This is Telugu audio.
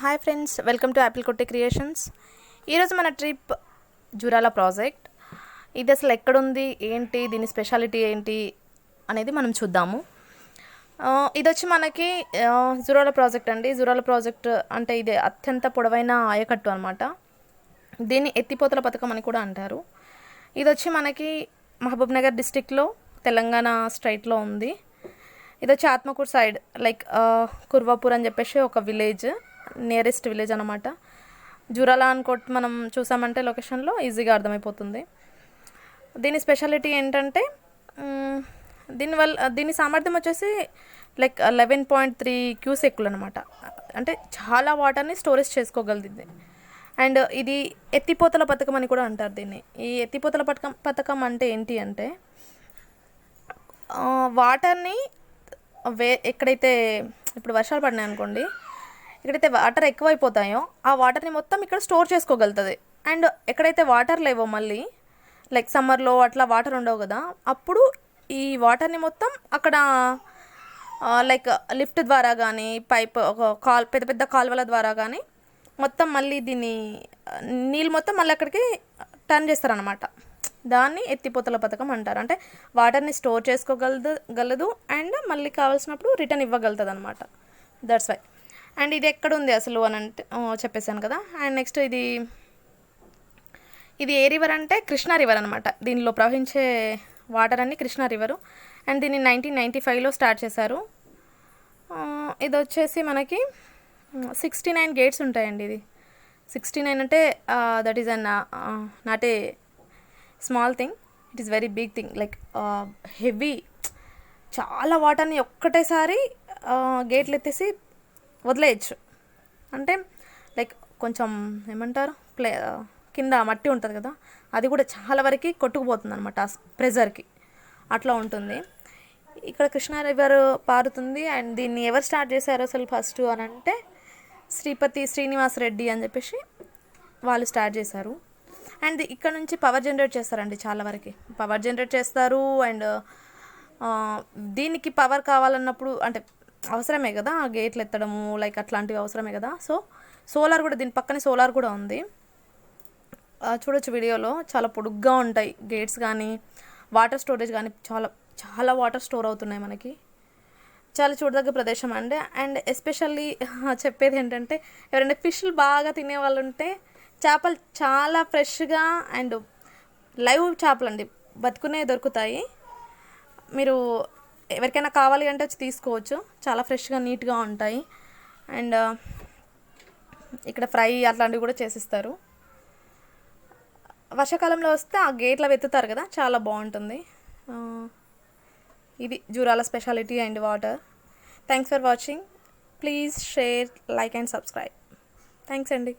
Hi friends welcome to apple కొట్టే క్రియేషన్స్ ఈరోజు మన ట్రిప్ జురాల ప్రాజెక్ట్. ఇది అసలు ఎక్కడుంది ఏంటి దీని స్పెషాలిటీ ఏంటి అనేది మనం చూద్దాము. ఇది వచ్చి మనకి జూరాల జురాల ప్రాజెక్ట్ అండి. జురాల ప్రాజెక్ట్ అంటే ఇది అత్యంత పొడవైన ఆయకట్టు అనమాట దీన్ని ఎత్తిపోతల పథకం అని కూడా అంటారు. ఇది వచ్చి మనకి మహబూబ్నగర్ డిస్టిక్లో తెలంగాణ స్టేట్లో ఉంది. ఇది వచ్చి ఆత్మకూరు సైడ్ లైక్ కుర్వాపూర్ అని చెప్పేసి ఒక విలేజ్ నియరెస్ట్ విలేజ్ అనమాట జురాలాన్ అనుకోట్ మనం చూసామంటే లొకేషన్లో ఈజీగా అర్థమైపోతుంది. దీని స్పెషాలిటీ ఏంటంటే దీనివల్ల దీని సామర్థ్యం వచ్చేసి లైక్ లెవెన్ పాయింట్ త్రీ క్యూసెక్లు అనమాట అంటే చాలా వాటర్ని స్టోరేజ్ చేసుకోగలుగుతుంది అండ్ ఇది ఎత్తిపోతల పథకం అని కూడా అంటారు దీన్ని. ఈ ఎత్తిపోతల పథకం పథకం అంటే ఏంటి అంటే వాటర్ని వే ఎక్కడైతే ఇప్పుడు వర్షాలు పడినాయి అనుకోండి ఎక్కడైతే వాటర్ ఎక్కువైపోతాయో ఆ వాటర్ని మొత్తం ఇక్కడ స్టోర్ చేసుకోగలుగుతుంది. అండ్ ఎక్కడైతే వాటర్ లేవో మళ్ళీ లైక్ సమ్మర్లో అట్లా వాటర్ ఉండవు కదా అప్పుడు ఈ వాటర్ని మొత్తం అక్కడ లైక్ లిఫ్ట్ ద్వారా కానీ పైప్ ఒక కాల్ పెద్ద పెద్ద కాలువల ద్వారా కానీ మొత్తం మళ్ళీ దీన్ని నీళ్ళు మొత్తం మళ్ళీ అక్కడికి టర్న్ చేస్తారనమాట దాన్ని ఎత్తిపోతల పథకం అంటారు. అంటే వాటర్ని స్టోర్ చేసుకోగలదు గలదు అండ్ మళ్ళీ కావాల్సినప్పుడు రిటర్న్ ఇవ్వగలుగుతుంది అనమాట దట్స్ వై అండ్ ఇది ఎక్కడ ఉంది అసలు అని అంటే చెప్పేశాను కదా. అండ్ నెక్స్ట్ ఇది ఇది ఏ రివర్ అంటే కృష్ణా రివర్ అనమాట దీనిలో ప్రవహించే వాటర్ అన్ని కృష్ణా రివరు అండ్ దీన్ని నైన్టీన్ నైంటీ ఫైవ్లో స్టార్ట్ చేశారు. ఇది వచ్చేసి మనకి సిక్స్టీ నైన్ గేట్స్ ఉంటాయండి ఇది. సిక్స్టీ నైన్ అంటే that is an not a small thing it is very big thing like heavy చాలా వాటర్ని ఒక్కటేసారి గేట్లు ఎత్తేసి వదిలేయచ్చు. అంటే లైక్ కొంచెం ఏమంటారు? ప్లే కింద మట్టి ఉంటుంది కదా అది కూడా చాలా వరకు కొట్టుకుపోతుంది అనమాట ఆ ప్రెజర్కి అట్లా ఉంటుంది. ఇక్కడ కృష్ణా రివర్ పారుతుంది అండ్ దీన్ని ఎవరు స్టార్ట్ చేశారు అసలు ఫస్ట్ అని అంటే శ్రీపతి శ్రీనివాస్ రెడ్డి అని చెప్పేసి వాళ్ళు స్టార్ట్ చేశారు. అండ్ ఇక్కడ నుంచి పవర్ జనరేట్ చేస్తారండి చాలా వరకు. పవర్ జనరేట్ చేస్తారు అండ్ దీనికి పవర్ కావాలన్నప్పుడు అంటే అవసరమే కదా ఆ గేట్లు ఎత్తడము లైక్ అట్లాంటివి అవసరమే కదా. సో సోలార్ కూడా దీని పక్కనే సోలార్ కూడా ఉంది. చూడొచ్చు వీడియోలో. చాలా పొడుగ్గా ఉంటాయి గేట్స్ కానీ వాటర్ స్టోరేజ్ కానీ చాలా చాలా వాటర్ స్టోర్ అవుతున్నాయి మనకి. చాలా చూడదగ్గ ప్రదేశం అండి. అండ్ ఎస్పెషల్లీ చెప్పేది ఏంటంటే ఎవరైనా ఫిష్లు బాగా తినే వాళ్ళు ఉంటే చేపలు చాలా ఫ్రెష్గా అండ్ లైవ్ చేపలు అండి బతుకునే దొరుకుతాయి. మీరు ఎవరికైనా కావాలి అంటే వచ్చి తీసుకోవచ్చు. చాలా ఫ్రెష్గా నీట్గా ఉంటాయి. అండ్ ఇక్కడ ఫ్రై అట్లాంటివి కూడా చేసిస్తారు. వర్షాకాలంలో వస్తే ఆ గేట్లో వెతుతారు కదా చాలా బాగుంటుంది. ఇది Jurala speciality and water. Thanks for watching please share like and subscribe thanks అండి.